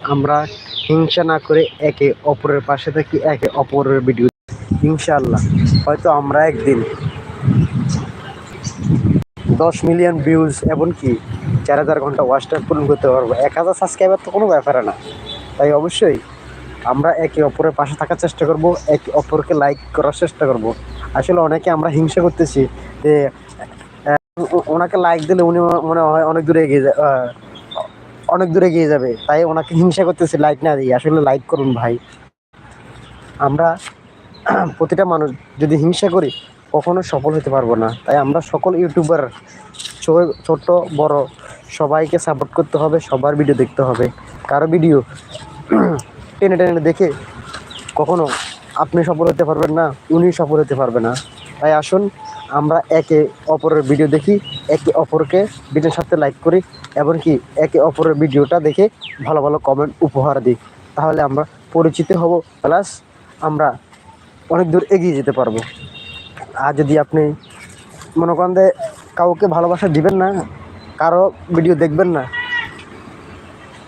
আমরা হিংসা না করে একে অপরের পাশে থাকি, একে অপরের ভিডিও ইনশাআল্লাহ, হয়তো আমরা একদিন দশ মিলিয়ন ভিউজ এমনকি চার হাজার ঘণ্টা ওয়াচ টাইম পূরণ করতে পারব। এক হাজার সাবস্ক্রাইবার তো কোনো ব্যাপার না। তাই অবশ্যই আমরা একে অপরের পাশে থাকার চেষ্টা করব, একে অপরকে লাইক করার চেষ্টা করব। আসলে অনেকে আমরা হিংসা করতেছি যে ওনাকে লাইক দিলে উনি মনে হয় অনেক দূরে এগিয়ে যায় অনেক দূরে এগিয়ে যাবে, তাই ওনাকে হিংসা করতেছি লাইক না দিই আসলে লাইক করুন ভাই। আমরা প্রতিটা মানুষ যদি হিংসা করি, কখনো সফল হতে পারব না। তাই আমরা সকল ইউটিউবার ছোট বড়, সবাইকে সাপোর্ট করতে হবে, সবার ভিডিও দেখতে হবে। কারও ভিডিও টেনে টেনে দেখে কখনো আপনি সফল হতে পারবেন না, উনি সফল হতে পারবে না। তাই আসুন আমরা একে অপরের ভিডিও দেখি, একে অপরকে ভিডিওর সাথে লাইক করি, এমনকি একে অপরের ভিডিওটা দেখে ভালো ভালো কমেন্ট উপহার দিই। তাহলে আমরা পরিচিত হব প্লাস আমরা অনেক দূর এগিয়ে যেতে পারব। আর যদি আপনি মনে করেন যে কাউকে ভালোবাসা দিবেন না, কারও ভিডিও দেখবেন না,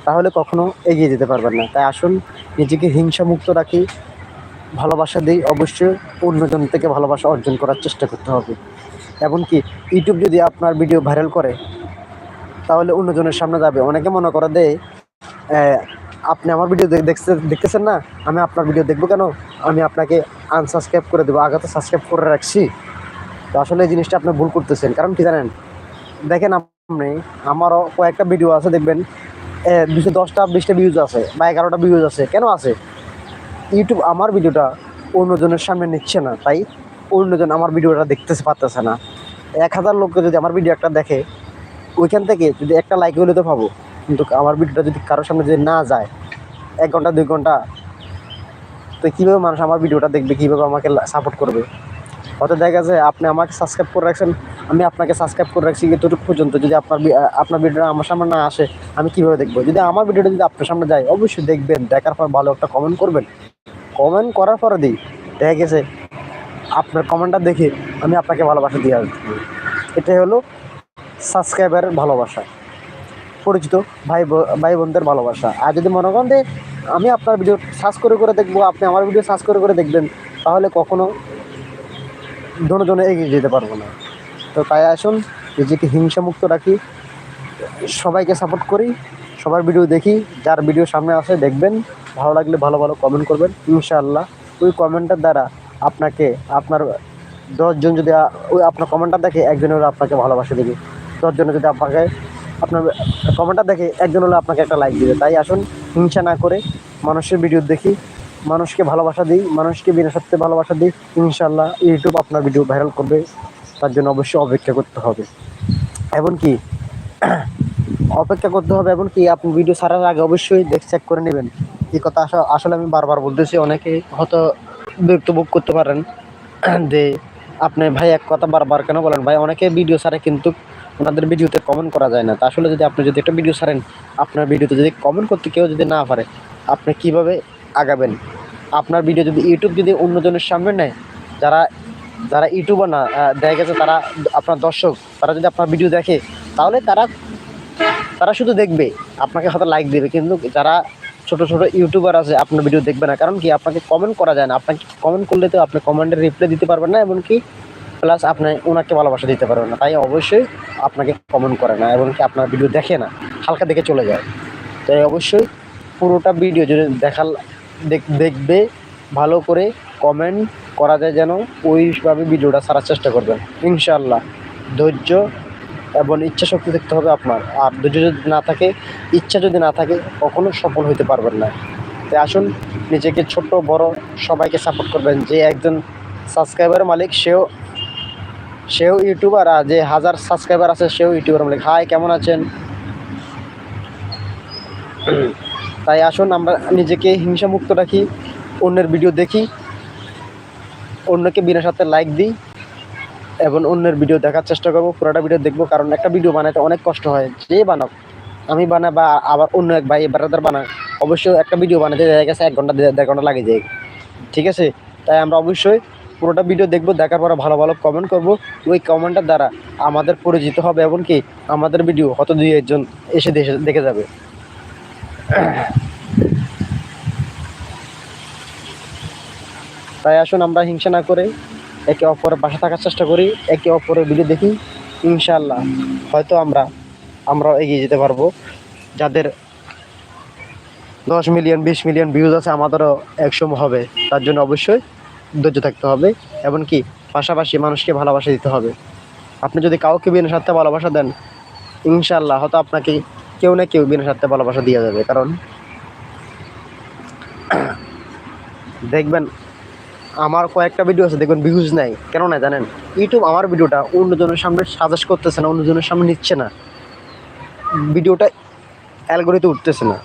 তাহলে কখনো এগিয়ে যেতে পারবেন না। তাই আসুন, নিজেকে হিংসামুক্ত রাখি ভালোবাসা দিই অবশ্যই অন্যজন থেকে ভালোবাসা অর্জন করার চেষ্টা করতে হবে। এমনকি ইউটিউব যদি আপনার ভিডিও ভাইরাল করে, তাহলে অন্যজনের সামনে যাবে। অনেকে মনে করে দেয় আপনি আমার ভিডিও দেখতে দেখতেছেন না? আমি আপনার ভিডিও দেখব কেন? আমি আপনাকে আনসাবস্ক্রাইব করে দেবো, আগে তো সাবস্ক্রাইব করে রাখছি। তো আসলে এই জিনিসটা আপনি ভুল করতেছেন। কারণ কি জানেন? দেখেন আপনি, আমারও কয়েকটা ভিডিও আছে, দেখবেন দুশো দশটা, বিশটা ভিউজ আছে বা এগারোটা ভিউজ আছে। কেন আছে? ইউটিউব আমার ভিডিওটা অন্যজনের সামনে নিচ্ছে না, তাই অন্যজন আমার ভিডিওটা দেখতে পারতেছে না। এক হাজার লোককে যদি আমার ভিডিও একটা দেখে, ওইখান থেকে যদি একটা লাইক হলে তো পাবো। কিন্তু আমার ভিডিওটা যদি কারোর সামনে যদি না যায়, এক ঘণ্টা, দুই ঘণ্টা, তো কীভাবে মানুষ আমার ভিডিওটা দেখবে, কীভাবে আমাকে সাপোর্ট করবে? হয়তো দেখা যায় আপনি আমাকে সাবস্ক্রাইব করে রাখছেন, আমি আপনাকে সাবস্ক্রাইব করে রাখছি এতটুকু পর্যন্ত। যদি আপনার আপনার ভিডিওটা আমার সামনে না আসে, আমি কীভাবে দেখব? যদি আমার ভিডিওটা যদি আপনার সামনে যায়, অবশ্যই দেখবেন, দেখার পর ভালো একটা কমেন্ট করবেন। কমেন্ট করার পরে দিই, দেখা গেছে আপনার কমেন্টটা দেখে আমি আপনাকে ভালোবাসা দিয়ে আসব। এটাই হলো সাবস্ক্রাইবারের ভালোবাসা, পরিচিত ভাই ভাই বোনদের ভালোবাসা। আর যদি মনে করেন যে আমি আপনার ভিডিও সার্চ করে করে দেখব, আপনি আমার ভিডিও সার্চ করে করে দেখবেন, তাহলে কখনো জনে এগিয়ে যেতে পারব না। তো তাই আসুন নিজেকে হিংসা মুক্ত রাখি, সবাইকে সাপোর্ট করি, সবার ভিডিও দেখি, যার ভিডিও সামনে আসে দেখবেন। ভালো লাগলে ভালো ভালো কমেন্ট করবেন। ইনশাআল্লাহ ওই কমেন্টের দ্বারা আপনাকে, আপনার দশজন যদি, ওই আপনার কমেন্টটা দেখে একজন হলে আপনাকে ভালোবাসা দেবে। দশজনে যদি আপনাকে, আপনার কমেন্টটা দেখে একজন হলে আপনাকে একটা লাইক দেবে। তাই আসুন, হিংসা না করে মানুষের ভিডিও দেখি, মানুষকে ভালোবাসা দিই, মানুষকে বিনা সত্যি ভালোবাসা দিই ইনশাল্লাহ ইউটিউব আপনার ভিডিও ভাইরাল করবে, তার জন্য অবশ্যই অপেক্ষা করতে হবে। এমনকি অপেক্ষা করতে হবে এমনকি আপনি ভিডিও ছাড়ার আগে অবশ্যই দেখ চেক করে নেবেন। এই কথা আসলে আমি বারবার বলতেছি অনেকে হয়তো বিরক্ত বোধ করতে পারেন যে আপনি ভাই এক কথা বারবার কেন বলেন? ভাই, অনেকে ভিডিও ছাড়ে কিন্তু ওনাদের ভিডিওতে কমেন্ট করা যায় না। তা আসলে যদি আপনি যদি একটা ভিডিও ছাড়েন, আপনার ভিডিওতে যদি কমেন্ট করতে কেউ যদি না পারে, আপনি কীভাবে আগাবেন? আপনার ভিডিও যদি ইউটিউব যদি অন্যজনের সামনে নেয়, যারা যারা ইউটিউবার না দেখা গেছে তারা আপনার দর্শক, তারা যদি আপনার ভিডিও দেখে, তাহলে তারা তারা শুধু দেখবে, আপনাকে হয়তো লাইক দেবে। কিন্তু যারা ছোট ছোট ইউটিউবার আছে, আপনার ভিডিও দেখবে না। কারণ কি, আপনাকে কমেন্ট করা যায় না। আপনাকে কমেন্ট করলে তো আপনি কমেন্টের রিপ্লাই দিতে পারবেন না, এমনকি প্লাস আপনি ওনাকে ভালোবাসা দিতে পারবেন না। তাই অবশ্যই আপনাকে কমেন্ট করে না, এমনকি আপনার ভিডিও দেখে না, হালকা দেখে চলে যায়। তাই অবশ্যই পুরোটা ভিডিও যদি দেখাল, দেখ- দেখবে, ভালো করে কমেন্ট করা যায় যেন, ওইভাবে ভিডিওটা ছাড়ার চেষ্টা করবেন। ইনশাল্লাহ ধৈর্য এবং ইচ্ছা শক্তি দেখতে হবে আপনার। আর ধৈর্য যদি না থাকে, ইচ্ছা যদি না থাকে, কখনো সফল হতে পারবেন না। তাই আসুন, নিজেকে ছোট বড় সবাইকে সাপোর্ট করবেন। যে একজন সাবস্ক্রাইবার মালিক, সেও সেও ইউটিউবার আর যে হাজার সাবস্ক্রাইবার আছে, সেও ইউটিউবার মালিক। হাই কেমন আছেন? তাই আসুন, আমরা নিজেকে হিংসামুক্ত রাখি, অন্যের ভিডিও দেখি, অন্যকে বিনা সাথে লাইক দিই। এবং অন্যের ভিডিও দেখার চেষ্টা করব, পুরোটা ভিডিও দেখব, কারণ একটা ভিডিও বানাতে অনেক কষ্ট হয়। যে বানাও আমি বানাই বা আবার অন্য এক ভাই ব্রাদার বানাক, অবশ্যই একটা ভিডিও বানাতে দেখা গেছে, এক ঘণ্টা, দেড় ঘণ্টা লাগে যায়। ঠিক আছে? তাই আমরা অবশ্যই পুরোটা ভিডিও দেখব, দেখার পরে ভালো ভালো কমেন্ট করব। ওই কমেন্টের দ্বারা আমাদের পরিচিত হবে এবং কি আমাদের ভিডিও হত দুই একজন এসে দেখে যাবে। তাই আসুন আমরা হিংসা না করে একে অপরের বাসা থাকার চেষ্টা করি, একে অপরের ভিডিও দেখি ইনশাল্লাহ হয়তো আমরা, আমরাও এগিয়ে যেতে পারব। যাদের দশ মিলিয়ন, বিশ মিলিয়ন ভিউজ আছে, আমাদেরও একসময় হবে। তার জন্য অবশ্যই ধৈর্য থাকতে হবে, এমনকি পাশাপাশি মানুষকে ভালোবাসা দিতে হবে। আপনি যদি কাউকে বিনা স্বার্থে ভালোবাসা দেন ইনশাল্লাহ হয়তো আপনাকে কেউ না কেউ বিনা স্বার্থে ভালোবাসা দিয়ে যাবে। কারণ, দেখবেন আমার কয়েকটা ভিডিও আছে, দেখবেন ভিউজ নাই। কেন না জানেন ইউটিউব আমার ভিডিওটা অন্যজনের সামনে সাজেস্ট করতেছে না, অন্যজনের সামনে নিচ্ছে না। ভিডিওটা অ্যালগোরিতে উঠতেছে না।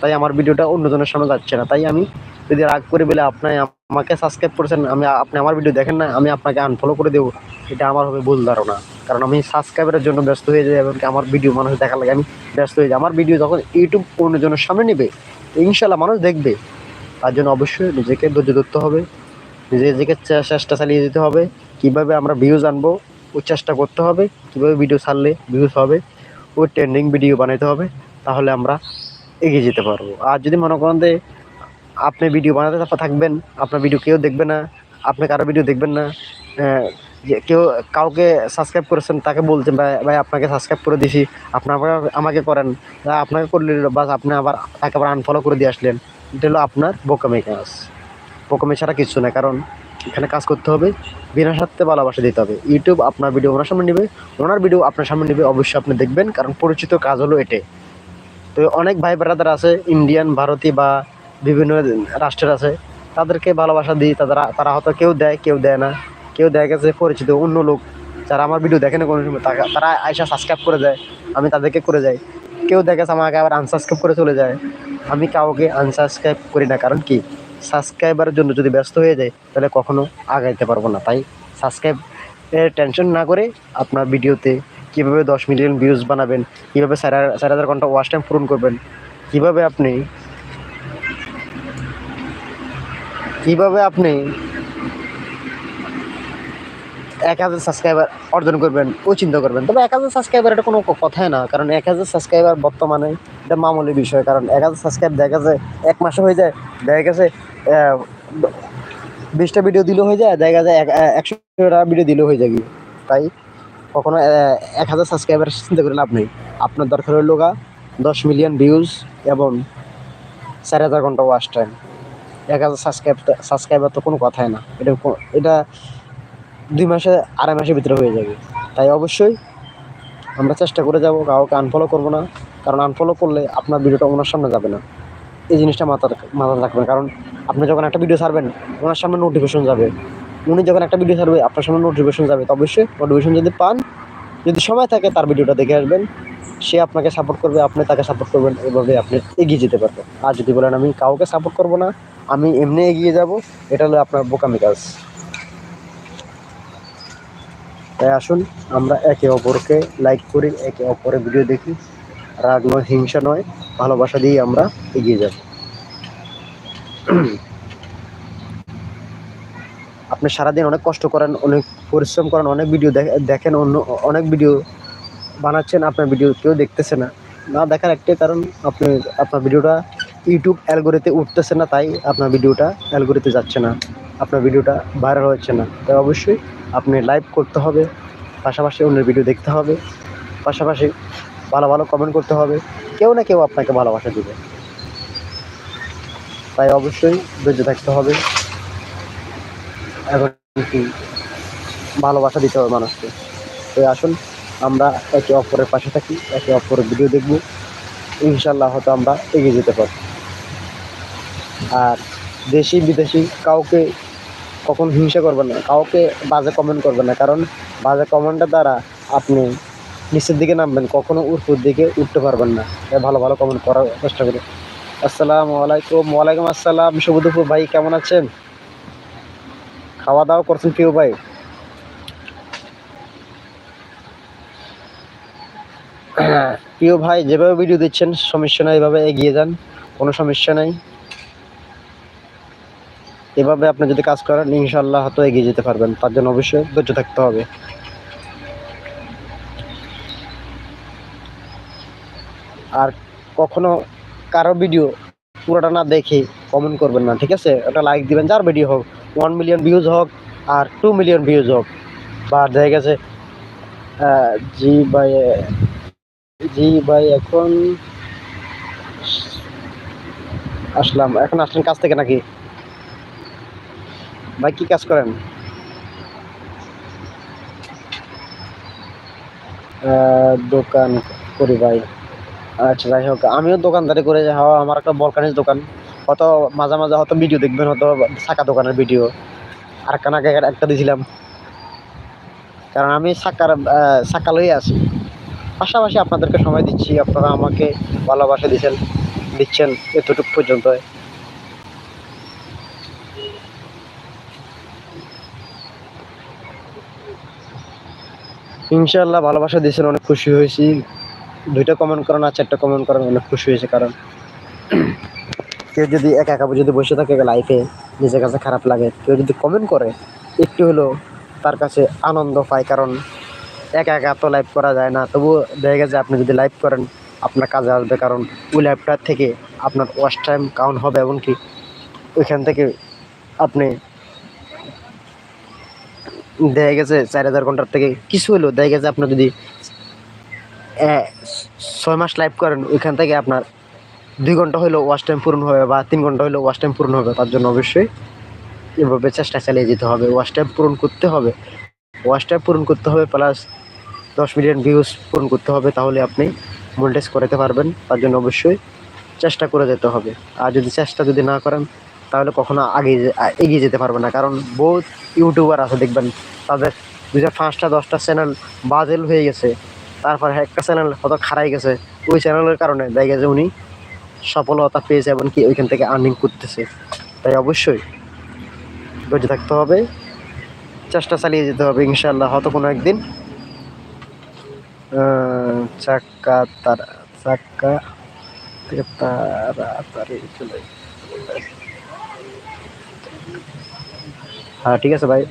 তাই আমার ভিডিওটা অন্যজনের সামনে যাচ্ছে না। তাই আমি যদি রাগ করে বলে আপনি আমাকে সাবস্ক্রাইব করেছেন, আমি আপনি আমার ভিডিও দেখেন না, আমি আপনাকে আনফলো করে দেবো। এটা আমার হবে ভুল ধারণা। কারণ আমি সাবস্ক্রাইবারের জন্য ব্যস্ত হয়ে যাই এবং আমার ভিডিও মানুষ দেখার লাগে। আমি ব্যস্ত হয়ে যাই। আমার ভিডিও যখন ইউটিউব অন্যজনের সামনে নেবে ইনশাল্লাহ মানুষ দেখবে। তার জন্য অবশ্যই নিজেকে ধৈর্য ধরতে হবে। নিজেকে চেষ্টা চালিয়ে যেতে হবে। কীভাবে আমরা ভিউজ আনব ওই চেষ্টা করতে হবে। কীভাবে ভিডিও ছাড়লে ভিউজ হবে ওই ট্রেন্ডিং ভিডিও বানাইতে হবে, তাহলে আমরা এগিয়ে যেতে পারব। আর যদি মনে করেন যে আপনি ভিডিও বানাতে থাকবেন, আপনার ভিডিও কেউ দেখবে না, আপনি কারও ভিডিও দেখবেন না যে কেউ কাউকে সাবস্ক্রাইব করেছেন, তাকে বলছেন, ভাই ভাই, আপনাকে সাবস্ক্রাইব করে দিছি, আপনি আবার আমাকে করেন। আপনাকে করলে বাস আপনি আবার তাকে আবার আনফলো করে দিয়ে আসলেন। এটা হলো আপনার বোকামি কাজ বোকামি ছাড়া কিছু না কারণ এখানে কাজ করতে হবে, বিনা স্বার্থে ভালোবাসা দিতে হবে। ইউটিউব আপনার ভিডিও ওনার সামনে নেবে, ওনার ভিডিও আপনার সামনে নেবে, অবশ্যই আপনি দেখবেন, কারণ পরিচিত কাজ হলো এটে তো অনেক ভাই ব্রাদার আছে ইন্ডিয়ান ভারতী বা বিভিন্ন রাষ্ট্রের আছে, তাদেরকে ভালোবাসা দিই তারা তারা হয়তো কেউ দেয় কেউ দেয় না। কেউ দেখা গেছে পরিচিত অন্য লোক, যারা আমার ভিডিও দেখে না কোনো সময় তারা- আয়সা সাবস্ক্রাইব করে দেয়, আমি তাদেরকে করে যাই। কেউ দেখা গেছে আমাকে আবার আনসাবস্ক্রাইব করে চলে যায়। আমি কাউকে আনসাবস্ক্রাইব করি না, কারণ কি? সাবস্ক্রাইবারের জন্য যদি ব্যস্ত হয়ে যায়, তাহলে কখনো আগাইতে পারব না। তাই সাবস্ক্রাইব টেনশন না করে আপনার ভিডিওতে কীভাবে দশ মিলিয়ন ভিউজ বানাবেন, কীভাবে চার চার হাজার ঘণ্টা ওয়াচ টাইম পূরণ করবেন, কীভাবে আপনি কীভাবে আপনি এক হাজার সাবস্ক্রাইবার অর্জন করবেন, ও চিন্তা করবেন। তবে এক হাজার সাবস্ক্রাইবার এটা কোনো কথাই না, কারণ এক হাজার সাবস্ক্রাইবার বর্তমানে এটা মামুলি বিষয়, কারণ এক হাজার সাবস্ক্রাইব দেখা যায়, এক মাসে হয়ে যায়, দেখা গেছে বিশটা ভিডিও দিলেও হয়ে যায়, দেখা যায় একশোটা ভিডিও দিলেও হয়ে যায়। তাই কখনো এক হাজার সাবস্ক্রাইবার চিন্তা করে লাভ নেই। আপনার দরকার হলো গা দশ মিলিয়ন ভিউজ এবং চার হাজার ঘণ্টা ওয়াচ টাইম এক হাজার সাবস্ক্রাইব সাবস্ক্রাইবার তো কোনো কথাই না। এটা এটা দুই মাসে, আড়াই মাসের ভিতরে হয়ে যাবে। তাই অবশ্যই আমরা চেষ্টা করে যাব, কাউকে আনফলো করব না। কারণ আনফলো করলে আপনার ভিডিওটা ওনার সামনে যাবে না। এই জিনিসটা মাথা মাথা রাখবেন। কারণ আপনি যখন একটা ভিডিও ছাড়বেন, ওনার সামনে নোটিফিকেশন যাবে। উনি যখন একটা ভিডিও ছাড়বে, আপনার সামনে নোটিফিকেশন যাবে। তো অবশ্যই নোটিফিকেশন যদি পান, যদি সময় থাকে তার ভিডিওটা দেখে আসবেন। সে আপনাকে সাপোর্ট করবে, আপনি তাকে সাপোর্ট করবেন। এভাবে আপনি এগিয়ে যেতে পারবেন। আর যদি বলেন, আমি কাউকে সাপোর্ট করব না, আমি এমনি এগিয়ে যাব, এটা হলো আপনার বোকামি কাজ। তাই আসুন, আমরা একে অপরকে লাইক করি, একে অপরের ভিডিও দেখি। রাগ নয়, হিংসা নয়, ভালোবাসা দিয়ে আমরা এগিয়ে যাব। আপনি সারাদিন অনেক কষ্ট করেন, অনেক পরিশ্রম করেন, অনেক ভিডিও দেখেন, অন্য অনেক ভিডিও বানাচ্ছেন, আপনার ভিডিও কেউ দেখতেছে না। না দেখার একটাই কারণ, আপনি আপনার ভিডিওটা ইউটিউব অ্যালগোরিতে উঠতেছে না, তাই আপনার ভিডিওটা অ্যালগোরিতে যাচ্ছে না। আপনার ভিডিওটা ভাইরাল হচ্ছে না। তাই অবশ্যই আপনি লাইভ করতে হবে, পাশাপাশি অন্যের ভিডিও দেখতে হবে। পাশাপাশি ভালো ভালো কমেন্ট করতে হবে। কেউ না কেউ আপনাকে ভালোবাসা দেবে। তাই অবশ্যই ধৈর্য থাকতে হবে। এখন কি ভালোবাসা দিতে হবে মানুষকে। তো আসুন, আমরা একে অপরের পাশে থাকি, একে অপরের ভিডিও দেখব। ইনশাল্লাহ হয়তো আমরা এগিয়ে যেতে পারব। আর দেশি, বিদেশি কাউকে কখন হিংসা করবেন না, কাউকে বাজে কমেন্ট করবেন না। কারণ বাজে কমেন্টের দ্বারা আপনি নিচের দিকে নামবেন, কখনো উপর দিকে উঠতে পারবেন না। ভালো ভালো কমেন্ট করার চেষ্টা করুন আসসালামু আলাইকুম, ওয়ালাইকুম আসসালাম শুভ ভাই, কেমন আছেন? খাওয়া দাওয়া করছেন প্রিয় ভাই? প্রিয় ভাই, যেভাবে ভিডিও দিচ্ছেন, সমস্যা নাই, এভাবে এগিয়ে যান, কোনো সমস্যা নাই। এভাবে আপনি যদি কাজ করেন ইনশাল্লাহ হয়তো এগিয়ে যেতে পারবেন। তার জন্য অবশ্যই ধৈর্য থাকতে হবে। আর কখনো কারও ভিডিও পুরোটা না দেখে কমেন্ট করবেন না, ঠিক আছে? ওটা লাইক দিবেন, যার ভিডিও হোক ওয়ান মিলিয়ন ভিউজ হোক আর টু মিলিয়ন ভিউজ হোক। বা দেখা গেছে জি ভাই জি ভাই, এখন আসলাম। এখন আসলেন কাজ থেকে নাকি? ভাই, কি কাজ করেন? দোকান করি ভাই। আচ্ছা যাই হোক, আমিও দোকানদারি করে হওয়া আমার একটা বলকানির দোকান, হয়তো মাঝে মাঝে হয়তো ভিডিও দেখবেন, হয়তো শাখা দোকানের ভিডিও আর একটা আগে একটা দিয়েছিলাম কারণ আমি সাকার সাকালই আছি। পাশাপাশি আপনাদেরকে সময় দিচ্ছি, আপনারা আমাকে ভালোবাসা দিচ্ছেন দিচ্ছেন এতটুকু পর্যন্ত ইনশাল্লাহ ভালোবাসা দিয়েছেন অনেক খুশি হয়েছি। দুইটা কমেন্ট করেন আর চারটা কমেন্ট করেন অনেক খুশি হয়েছে কারণ কেউ যদি একা একা যদি বসে থাকে লাইফে নিজের কাছে খারাপ লাগে, কেউ যদি কমেন্ট করে, একটু হলেও তার কাছে আনন্দ পায় কারণ একা একা তো লাইভ করা যায় না। তবুও দেখা গেছে আপনি যদি লাইভ করেন, আপনার কাজে আসবে কারণ ওই লাইভটার থেকে আপনার ওয়াচ টাইম কাউন্ট হবে এমনকি ওইখান থেকে আপনি দেখা গেছে চার হাজার ঘণ্টার থেকে কিছু হলেও দেখা গেছে আপনার যদি ছয় মাস লাইভ করেন, ওইখান থেকে আপনার দুই ঘণ্টা হলেও ওয়াচ টাইম পূরণ হবে বা তিন ঘণ্টা হলেও ওয়াচ টাইম পূরণ হবে, তার জন্য অবশ্যই এভাবে চেষ্টা চালিয়ে যেতে হবে। ওয়াচ টাইম পূরণ করতে হবে ওয়াচ টাইম পূরণ করতে হবে প্লাস দশ মিলিয়ন ভিউজ পূরণ করতে হবে, তাহলে আপনি মনিটাইজ করাতে পারবেন, তার জন্য অবশ্যই চেষ্টা করে যেতে হবে। আর যদি চেষ্টা যদি না করেন, তাহলে কখনো আগে এগিয়ে যেতে পারবে না, কারণ বহুত ইউটিউবার আছে, দেখবেন, তাদের দুইটা, পাঁচটা, দশটা চ্যানেল বাজেল হয়ে গেছে। তারপর একটা চ্যানেল হয়তো খারাই গেছে। ওই চ্যানেলের কারণে দেখা গেছে উনি সফলতা পেয়েছে এমনকি ওইখান থেকে আর্নিং করতেছে। তাই অবশ্যই ধৈর্য থাকতে হবে, চেষ্টা চালিয়ে যেতে হবে ইনশাল্লাহ হয়তো কোনো একদিন। চাক্কা তারা, চাক্কা তাড়াতাড়ি চলে হ্যাঁ ঠিক আছে ভাই।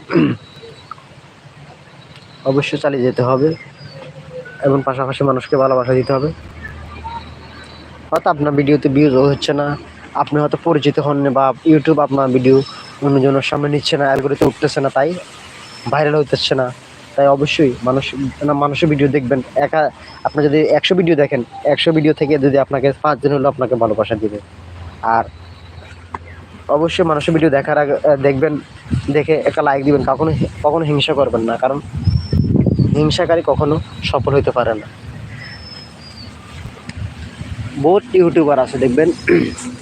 অবশ্যই চালিয়ে যেতে হবে। এবং পাশাপাশি মানুষকে ভালোবাসা দিতে হবে। হয়তো আপনার ভিডিওতে ভিউজ হচ্ছে না। আপনি হয়তো পরিচিত হন বা ইউটিউব আপনার ভিডিও অন্যজনের সামনে নিচ্ছে না অ্যালগোরিতে উঠতেছে না, তাই ভাইরাল হইতেছে না। তাই অবশ্যই মানুষ, না, মানুষের ভিডিও দেখবেন। একা, আপনি যদি একশো ভিডিও দেখেন, একশো ভিডিও থেকে যদি আপনাকে পাঁচজন হলো, আপনাকে ভালোবাসা দিবে। আর অবশ্যই মানুষের ভিডিও দেখার আগে দেখবেন, দেখে একটা লাইক দিবেন। কখনো কখনো হিংসা করবেন না, কারণ হিংসাকারী কখনো সফল হইতে পারে না। বহুত ইউটিউবার আছে, দেখবেন।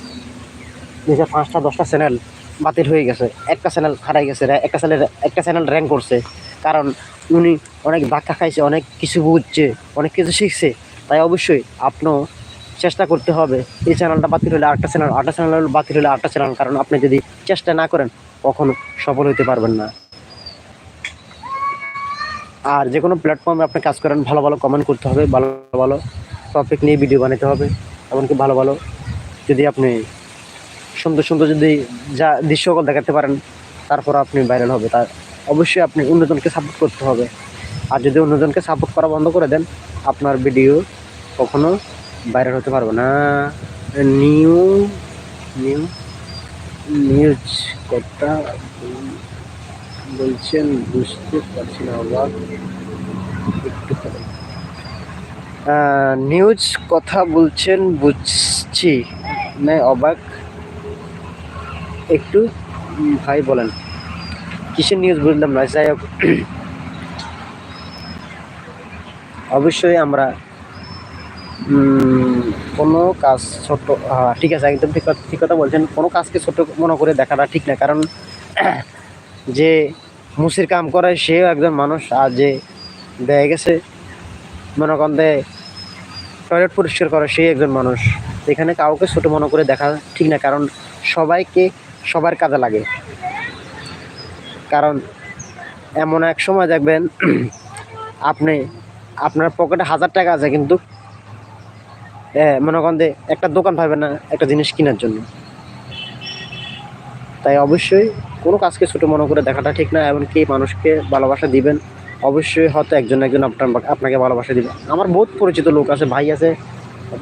যে পাঁচটা, দশটা চ্যানেল বাতিল হয়ে গেছে। একটা চ্যানেল হারাই গেছে একটা চ্যানেল একটা চ্যানেল র্যাঙ্ক করছে। কারণ উনি অনেক ধাক্কা খাইছে, অনেক কিছু বুঝছে, অনেক কিছু শিখছে। তাই অবশ্যই আপনিও চেষ্টা করতে হবে। এই চ্যানেলটা বাতিল হলে আরেকটা চ্যানেল আটটা চ্যানেল বাতিল হলে আটটা চ্যানেল কারণ আপনি যদি চেষ্টা না করেন, কখনো সফল হতে পারবেন না। আর যে কোনো প্ল্যাটফর্মে আপনি কাজ করেন, ভালো ভালো কমেন্ট করতে হবে, ভালো ভালো টপিক নিয়ে ভিডিও বানাতে হবে, এমনকি ভালো ভালো যদি আপনি সুন্দর সুন্দর যদি যা দৃশ্যকল দেখাতে পারেন, তারপর আপনি ভাইরাল হবে। তার অবশ্যই আপনি অন্যজনকে সাপোর্ট করতে হবে। আর যদি অন্যজনকে সাপোর্ট করা বন্ধ করে দেন, আপনার ভিডিও কখনো ভাইরাল হতে পারবে না। নিউ নিউ নিউজ কথা বলছেন, বুঝতে পারছি না একটু নিউজ কথা বলছেন, বুঝছি। না অবাক। একটু ভাই বলেন। কিসের নিউজ বুঝলাম না? যাই হোক। অবশ্যই আমরা কোনো কাজ ছোট ঠিক আছে, একদম ঠিক ঠিক কথা বলছেন। কোনো কাজকে ছোট মনে করে দেখাটা ঠিক না, কারণ যে মুসির কাম করে সেও একজন মানুষ আর যে দেখা গেছে, মনে করেন যে টয়লেট পরিষ্কার করে সে একজন মানুষ। এখানে কাউকে ছোট মনে করে দেখা ঠিক না, কারণ সবাইকে সবার কাজে লাগে। কারণ এমন এক সময় দেখবেন, আপনি, আপনার পকেটে হাজার টাকা আছে কিন্তু মনে করেন একটা দোকান পাবেন না একটা জিনিস কেনার জন্য। তাই অবশ্যই কোনো কাজকে ছোটো মনে করে দেখাটা ঠিক না, এমনকি মানুষকে ভালোবাসা দিবেন। অবশ্যই হয়তো একজন একজন আপনার আপনাকে ভালোবাসা দিবে। আমার বহুত পরিচিত লোক আছে, ভাই আছে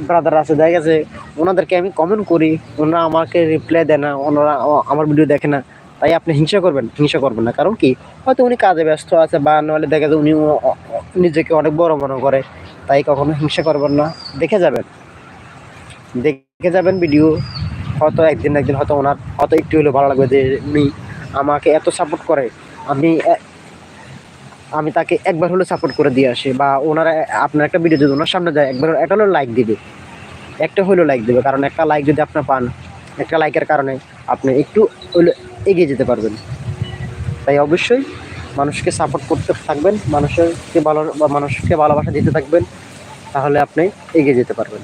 ব্রাদার আছে, দেখা গেছে ওনাদেরকে আমি কমেন্ট করি ওনারা আমাকে রিপ্লাই দেয় না, ওনারা আমার ভিডিও দেখে না। তাই আপনি হিংসা করবেন হিংসা করবেন না। কারণ কি? হয়তো উনি কাজে ব্যস্ত আছে, বা নাহলে দেখা যায় উনি নিজেকে অনেক বড় মনে করে। তাই কখনো হিংসা করবেন না। দেখে যাবেন। দেখে যাবেন ভিডিও হয়তো একদিন একদিন হয়তো ওনার, হয়তো একটু হলেও ভালো লাগবে যে উনি আমাকে এত সাপোর্ট করে। আমি আমি তাকে একবার হলেও সাপোর্ট করে দিয়ে আসি বা ওনারা, আপনার একটা ভিডিও যদি ওনার সামনে যায়, একবার একটা হলেও লাইক দিবে। একটা হলেও লাইক দেবে, কারণ একটা লাইক যদি আপনার পান, একটা লাইকের কারণে আপনি একটু হলে এগিয়ে যেতে পারবেন। তাই অবশ্যই মানুষকে সাপোর্ট করতে থাকবেন, মানুষকে ভালো, মানুষকে ভালোবাসা দিতে থাকবেন, তাহলে আপনি এগিয়ে যেতে পারবেন।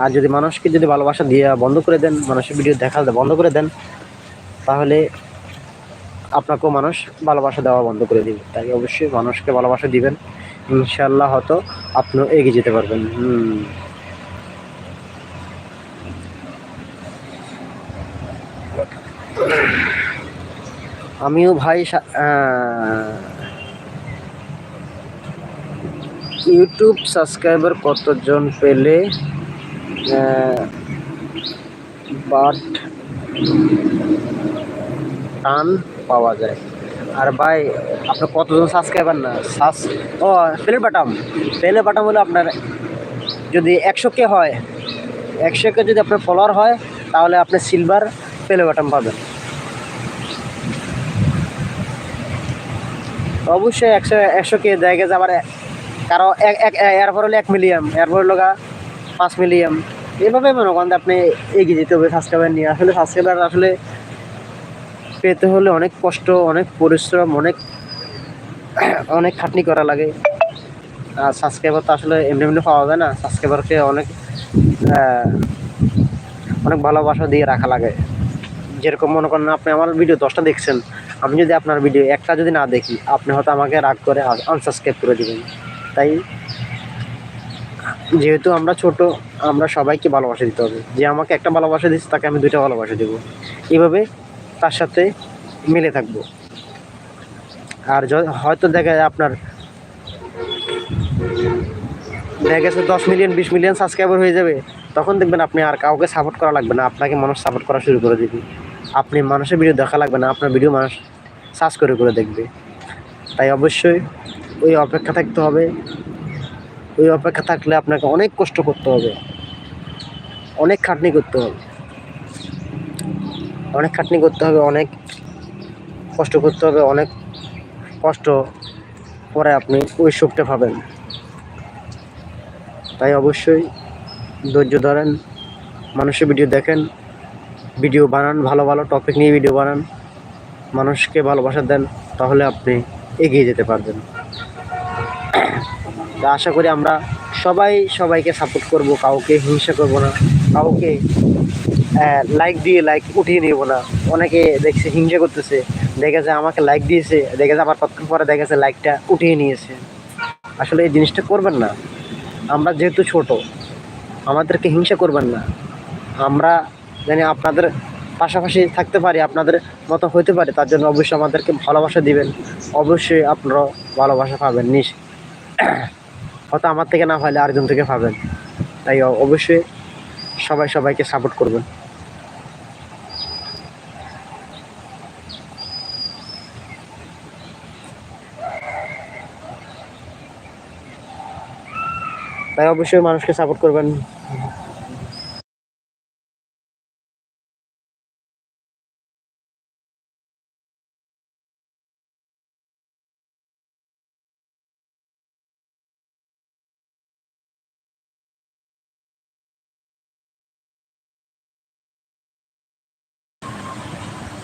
আর যদি মানুষকে যদি ভালোবাসা দিয়ে বন্ধ করে দেন, মানুষের ভিডিও দেখা বন্ধ করে দেন, তাহলে আপনাকেও মানুষ ভালোবাসা দেওয়া বন্ধ করে দিবে। তাই অবশ্যই মানুষকে ভালোবাসা দিবেন। ইনশাল্লাহ হয়তো আপনিও এগিয়ে যেতে পারবেন। আমিও ভাই ইউটিউব সাবস্ক্রাইবার কতজন পেলে? বাট টান পাওয়া যায়। আর ভাই আপনার কতজন সাবস্ক্রাইবার না? সাস ও প্লে বাটাম প্লে বাটাম হলে আপনার যদি একশো কে হয়, একশো কে যদি আপনার ফলোয়ার হয়, তাহলে আপনি সিলভার প্লে বাটাম পাবেন। অবশ্যই একশো একশো কে জায়গা যে আবার কারও এক এক এরপর হলে এক মিলিয়ন এরপর হলো পাঁচ মিলিয়ন। এভাবে মনে করেন আপনি এগিয়ে যেতে হবে সাবস্ক্রাইবার নিয়ে। আসলে সাবস্ক্রাইবার আসলে পেতে হলে অনেক কষ্ট, অনেক পরিশ্রম, অনেক অনেক খাটনি করা লাগে। আর সাবস্ক্রাইবার তো আসলে এমনি এমনি পাওয়া যায় না। সাবস্ক্রাইবারকে অনেক অনেক ভালোবাসা দিয়ে রাখা লাগে। যেরকম মনে করেন আপনি আমার ভিডিও দশটা দেখছেন। আমি যদি আপনার ভিডিও একটা যদি না দেখি, আপনি হয়তো আমাকে রাগ করে আনসাবস্ক্রাইব করে দেবেন। তাই যেহেতু আমরা ছোট, আমরা সবাইকে ভালোবাসা দিতে হবে। যে আমাকে একটা ভালোবাসা দিচ্ছে তাকে আমি দুইটা ভালোবাসা দেবো। এভাবে তার সাথে মিলে থাকব। আর হয়তো দেখা যায় আপনার দেখা গেছে দশ মিলিয়ন বিশ মিলিয়ন সাবস্ক্রাইবার হয়ে যাবে। তখন দেখবেন আপনি আর কাউকে সাপোর্ট করা লাগবে না। আপনাকে মানুষ সাপোর্ট করা শুরু করে দেবে। আপনি মানুষের ভিডিও দেখা লাগবে না। আপনার ভিডিও মানুষ সার্চ করে করে দেখবে। তাই অবশ্যই ওই অপেক্ষা থাকতে হবে। ওই অপেক্ষা থাকলে আপনাকে অনেক কষ্ট করতে হবে। অনেক খাটনি করতে হবে। অনেক খাটনি করতে হবে, অনেক কষ্ট করতে হবে, অনেক কষ্ট পরে আপনি ওই সুখটা পাবেন। তাই অবশ্যই ধৈর্য ধরেন, মানুষের ভিডিও দেখেন ভিডিও বানান, ভালো ভালো টপিক নিয়ে ভিডিও বানান, মানুষকে ভালোবাসা দেন, তাহলে আপনি এগিয়ে যেতে পারবেন। তা আশা করি আমরা সবাই সবাইকে সাপোর্ট করব, কাউকে হিংসা করব না, কাউকে লাইক দিয়ে লাইক উঠিয়ে নিব না। অনেকে দেখছে হিংসা করতেছে, দেখেছে আমাকে লাইক দিয়েছে, দেখেছে আবার কতক্ষণ পরে দেখেছে লাইকটা উঠিয়ে নিয়েছে। আসলে এই জিনিসটা করবেন না। আমরা যেহেতু ছোট, আমাদেরকে হিংসা করবেন না। আমরা জানি আপনাদের পাশাপাশি থাকতে পারি, আপনাদের মতো হতে পারে, তার জন্য অবশ্যই আমাদেরকে ভালোবাসা দিবেন। অবশ্যই আপনারা ভালোবাসা পাবেন নিশ হয়তো আমার থেকে না হলে আরেকজন থেকে পাবেন। তাই অবশ্যই সবাই সবাইকে সাপোর্ট করবেন। তাই অবশ্যই মানুষকে সাপোর্ট করবেন।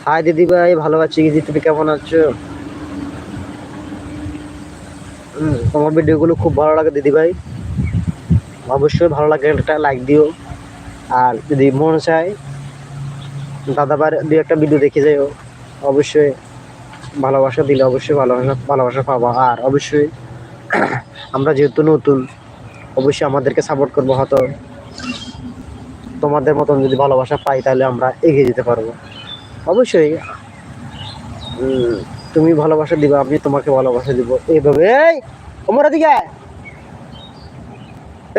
হাই দিদি ভাই, ভালো আছি। দিদি, তুমি কেমন আছো? তোমার ভিডিওগুলো খুব ভালো লাগে দিদি ভাই। অবশ্যই ভালো লাগে, একটা লাইক দিও। আর যদি মন চায় দাদাবার দু একটা ভিডিও দেখে যাও অবশ্যই ভালোবাসা দিলে অবশ্যই ভালোবাসা ভালোবাসা পাবা। আর অবশ্যই আমরা যেহেতু নতুন, অবশ্যই আমাদেরকে সাপোর্ট করব হয়তো। তোমাদের মতন যদি ভালোবাসা পাই, তাহলে আমরা এগিয়ে যেতে পারব। অবশ্যই। তুমি ভালোবাসা দিবে, আমি তোমাকে ভালোবাসা দিব। এইভাবে, এই, ওমর দিকে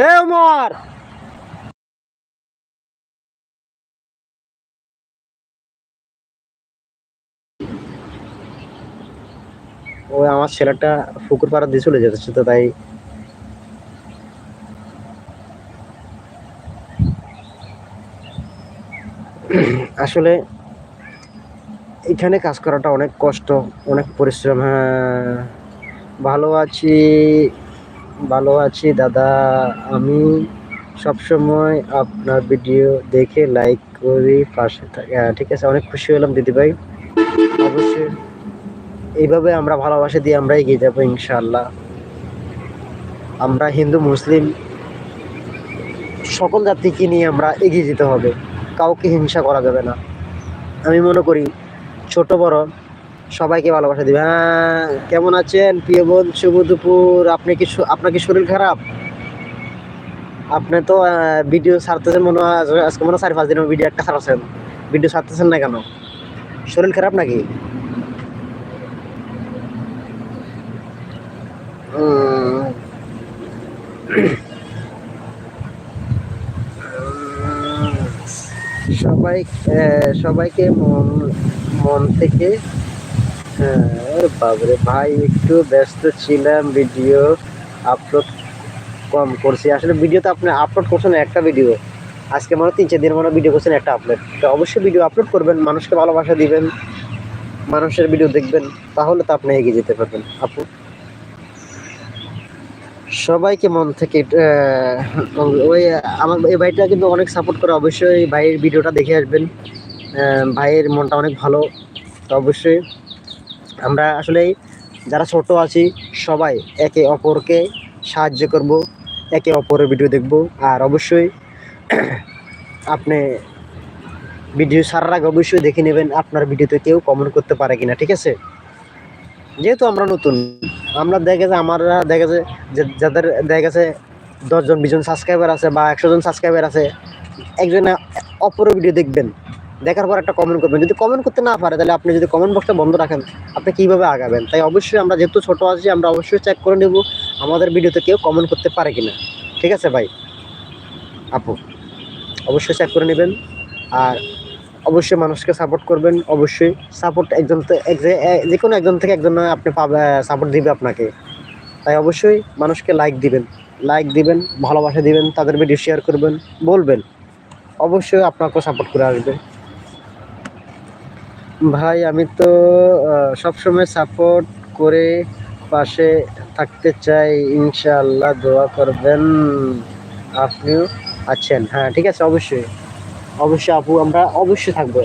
এ অমর ওই আমার ছেলেটা ফুকুর পাড়া দিয়ে চলে যেতেছে তো, তাই আসলে এখানে কাজ করাটা অনেক কষ্ট, অনেক পরিশ্রম। হ্যাঁ ভালো আছি ভালো আছি দাদা। আমি সবসময় আপনার ভিডিও দেখে লাইক করি, পাশে থাকি হ্যাঁ ঠিক আছে, অনেক খুশি হলাম দিদিভাই অবশ্যই এইভাবে আমরা ভালোবাসা দিয়ে আমরা এগিয়ে যাব ইনশাল্লাহ আমরা হিন্দু, মুসলিম, সকল জাতিকে নিয়ে আমরা এগিয়ে যেতে হবে। কাউকে হিংসা করা যাবে না। আমি মনে করি ছোট, বড়, সবাইকে ভালোবাসা দিবে। হ্যাঁ কেমন আছেন? প্রিয় বোন শুভ দুপুর। আপনি কি আপনার কি শরীর খারাপ? আপনি তো ভিডিও ছাড়তেছেন মনে হয় আজকে মনে হয় চার, পাঁচ দিনের ভিডিও একটা ছাড়ছেন। ভিডিও ছাড়তেছেন না কেন? শরীর খারাপ নাকি? সবাই সবাইকে মন মন থেকে বাবরে ভাই, একটু ব্যস্ত ছিলাম ভিডিও আপলোড কম করছি। আসলে ভিডিও তো আপনি আপলোড করছেন একটা ভিডিও আজকে মনে তিন, চার দিন মনে ভিডিও করছেন একটা আপলোড তো অবশ্যই ভিডিও আপলোড করবেন, মানুষকে ভালোবাসা দিবেন, মানুষের ভিডিও দেখবেন, তাহলে তো আপনি এগিয়ে যেতে পারবেন। আপু? সবাইকে মন থেকে ওই, আমার এই ভাইটা কিন্তু অনেক সাপোর্ট করে, অবশ্যই ভাইয়ের ভিডিওটা দেখে আসবেন। ভাইয়ের মনটা অনেক ভালো, তো অবশ্যই আমরা আসলে যারা ছোট আছি, সবাই একে অপরকে সাহায্য করব, একে অপরের ভিডিও দেখব, আর অবশ্যই আপনি ভিডিও সারার আগে অবশ্যই দেখে নেবেন আপনার ভিডিওতে কেউ কমেন্ট করতে পারে কিনা, ঠিক আছে? যেহেতু আমরা নতুন, আমরা দেখা যায় আমরা দেখা যে যাদের দেখা গেছে দশজন, বিশজন সাবস্ক্রাইবার আছে বা একশো জন সাবস্ক্রাইবার আছে, একজন অপর ভিডিও দেখবেন। দেখার পর একটা কমেন্ট করবেন। যদি কমেন্ট করতে না পারে, তাহলে আপনি যদি কমেন্ট বক্সটা বন্ধ রাখেন, আপনি কীভাবে আগাবেন? তাই অবশ্যই আমরা যেহেতু ছোটো আছি, আমরা অবশ্যই চেক করে নেব আমাদের ভিডিওতে কেউ কমেন্ট করতে পারে কিনা। ঠিক আছে ভাই? আপু, অবশ্যই চেক করে নেবেন। আর অবশ্যই মানুষকে সাপোর্ট করবেন, অবশ্যই সাপোর্ট একজন যে কোনো একজন থেকে একজন আপনি সাপোর্ট দিবে আপনাকে। তাই অবশ্যই মানুষকে লাইক দিবেন। লাইক দিবেন, ভালোবাসা দিবেন, তাদের ভিডিও শেয়ার করবেন, বলবেন। অবশ্যই আপনাকেও সাপোর্ট করে আসবে। ভাই, আমি তো সবসময় সাপোর্ট করে পাশে থাকতে চাই। ইনশাআল্লাহ দোয়া করবেন। আপনিও আছেন। হ্যাঁ ঠিক আছে, অবশ্যই। অবশ্যই আপু, আমরা অবশ্যই থাকব।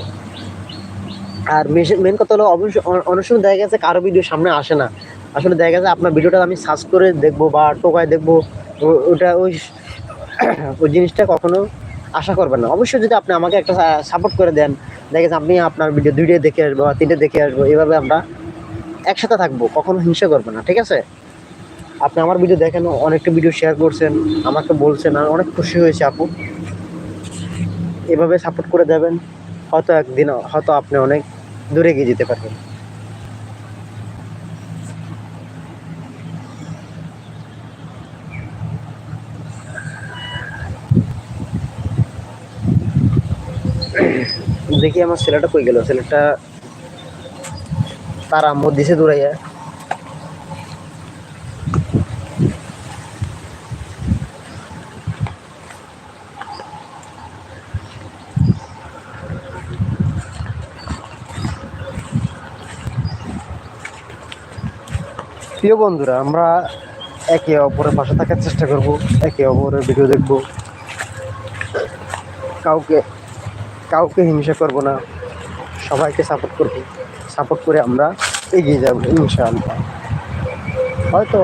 আর মেন কথা হলো অবশ্যই অনেক সময় দেখা গেছে কারও ভিডিও সামনে আসে না। আসলে দেখা গেছে আপনার ভিডিওটা আমি সার্চ করে দেখব বা টোকায় দেখব। ওটা ওই ওই জিনিসটা কখনো আশা করবেন না। অবশ্যই যদি আপনি আমাকে একটা সাপোর্ট করে দেন, দেখা গেছে আমি আপনার ভিডিও দুইটা দেখে আসব বা তিনটে দেখে আসব। এভাবে আমরা একসাথে থাকব, কখনো হিংসা করব না, ঠিক আছে? আপনি আমার ভিডিও দেখেন, অনেকটা ভিডিও শেয়ার করছেন, আমাকে বলছেন, আর অনেক খুশি হয়েছে আপু। এভাবে সাপোর্ট করে দেবেন হয়তো একদিন, হয়তো আপনি অনেক দূরে এগিয়ে যেতে পারবেন। দেখি আমার ছেলেটা কই গেল? ছেলেটা তার আম্মু দিছে দৌড়াইয়া প্রিয় বন্ধুরা, আমরা একে অপরের পাশে থাকার চেষ্টা করব, একে অপরের ভিডিও দেখব। কাউকে কাউকে হিংসা করব না, সবাইকে সাপোর্ট করব। সাপোর্ট করে আমরা এগিয়ে যাব, ইনশাআল্লাহ। হয়তো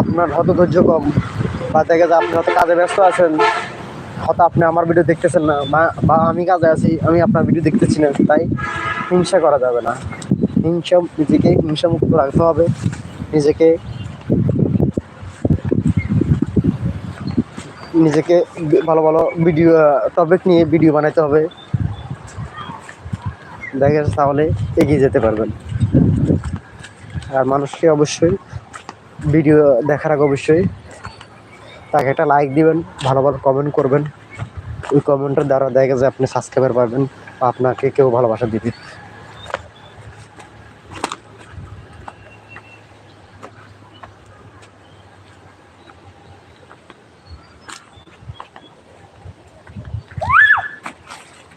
আপনার হয়তো ধৈর্য কম, বা দেখা যায় আপনি হয়তো কাজে ব্যস্ত আছেন, হয়তো আপনি আমার ভিডিও দেখতেছেন না, বা আমি কাজে আছি, আমি আপনার ভিডিও দেখতেছি না, তাই হিংসা করা যাবে না। হিংসা, নিজেকে হিংসামুক্ত রাখতে হবে, নিজেকে নিজেকে ভালো ভালো ভিডিও টপিক নিয়ে ভিডিও বানাতে হবে। দেখা যাচ্ছে তাহলে এগিয়ে যেতে পারবেন। আর মানুষকে অবশ্যই ভিডিও দেখার আগে অবশ্যই তাকে একটা লাইক দিবেন, ভালো ভালো কমেন্ট করবেন। ওই কমেন্টের দ্বারা দেখা যায় আপনি সাবস্ক্রাইবার পাবেন, বা আপনাকে কেউ ভালোবাসা দিবে।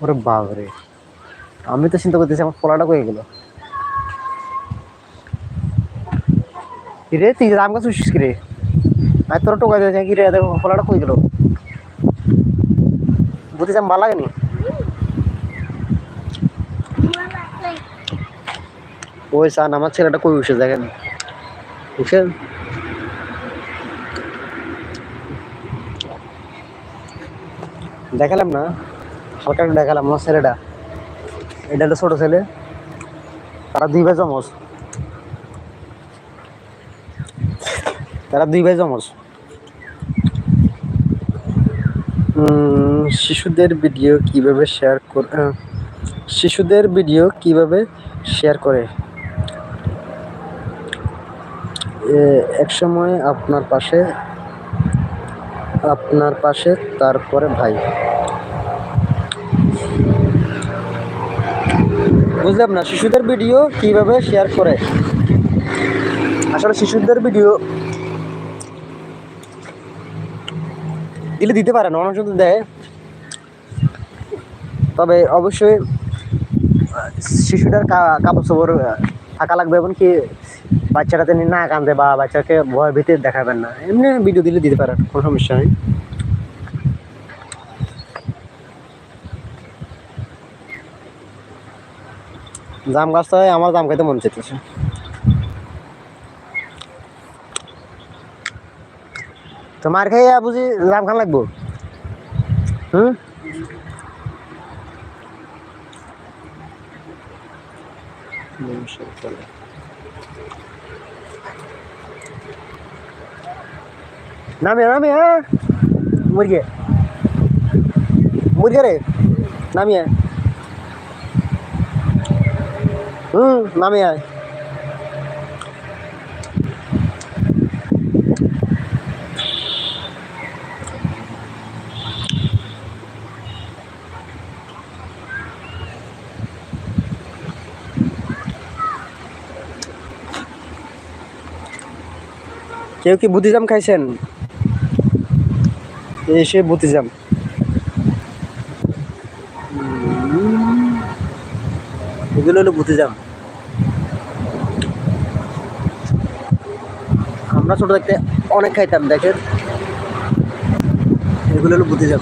ওরে বাবরে আমি তো চিন্তা করতেছি আমার ফলাটা কয়ে গেল? কিরে, তুই আম গাছ উঠিস কিরে? আর তোর টোকা দিয়েছে কিরে, দেখো ফলাটা কই গেল? বুঝতেছি আমার ভালো লাগেনি? ওই সান, আমার ছেলেটা কই উঠছে দেখেন। বুঝছেন দেখালাম না। একটু দেখালাম, আমার ছেলেটা। এটা একটা ছোট ছেলে। তারা দুই ভাই জমজ তারা দুই ভাই জমজ শিশুদের ভিডিও কীভাবে শেয়ার করে শিশুদের ভিডিও কীভাবে শেয়ার করে? এক সময় আপনার পাশে আপনার পাশে, তারপরে ভাই। বুঝলাম না, শিশুদের ভিডিও কীভাবে শেয়ার করে? আসলে শিশুদের ভিডিও দিলে দিতে পারে না, অনেক সময় দেয়। তবে অবশ্যই শিশুটার কাপড় চোপড় থাকা লাগবে এবং কি বাচ্চাটা তিনি না কান্দে বা বাচ্চাকে ভয় ভীতি দেখাবেন না। এমনি ভিডিও দিলে দিতে পারেন কোনো সমস্যা নেই। জাম গাছটায় আমার জাম খাইতে মন চাইতেছে। তো মার খাইয়া বুঝি জাম খান লাগবো? হুম? নামিয়া নামিয়া মুরগে। মুরগে রে, নামিয়া। হুম নামিয়া কেউ কি বুদ্ধিজাম খাইছেন? এসে বুদ্ধিজাম। এগুলো হলো বুদ্ধিজাম আমরা ছোট থাকতে অনেক খাইতাম, দেখেন। এগুলো হলো বুদ্ধিজাম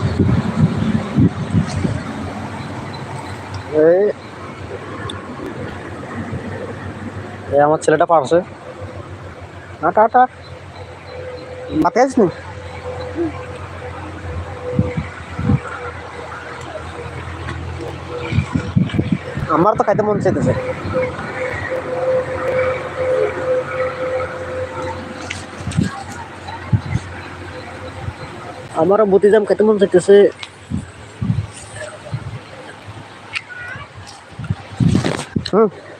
এই আমার ছেলেটা পারছে। আটা আটা মাথায় আছিস নি আমার তো খাইতে মন চাইতেছে আমারও বুতিজাম খেতে মন চাইতেছে হুম আর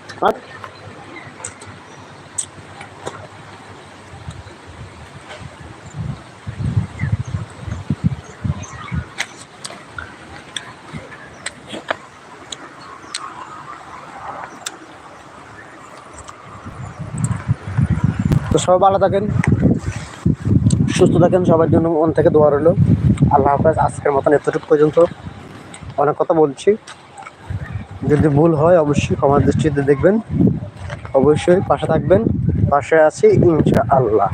তো সবাই ভালো থাকেন, সুস্থ থাকেন, সবার জন্য মন থেকে দোয়া রইল। আল্লাহ হাফেজ, আজকের মতন এতটুকু পর্যন্ত অনেক কথা বলছি। যদি ভুল হয় অবশ্যই ক্ষমার দৃষ্টিতে দেখবেন। অবশ্যই পাশে থাকবেন, পাশে আছি ইনশা আল্লাহ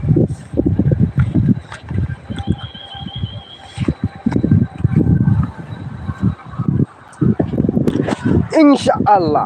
ইনশা আল্লাহ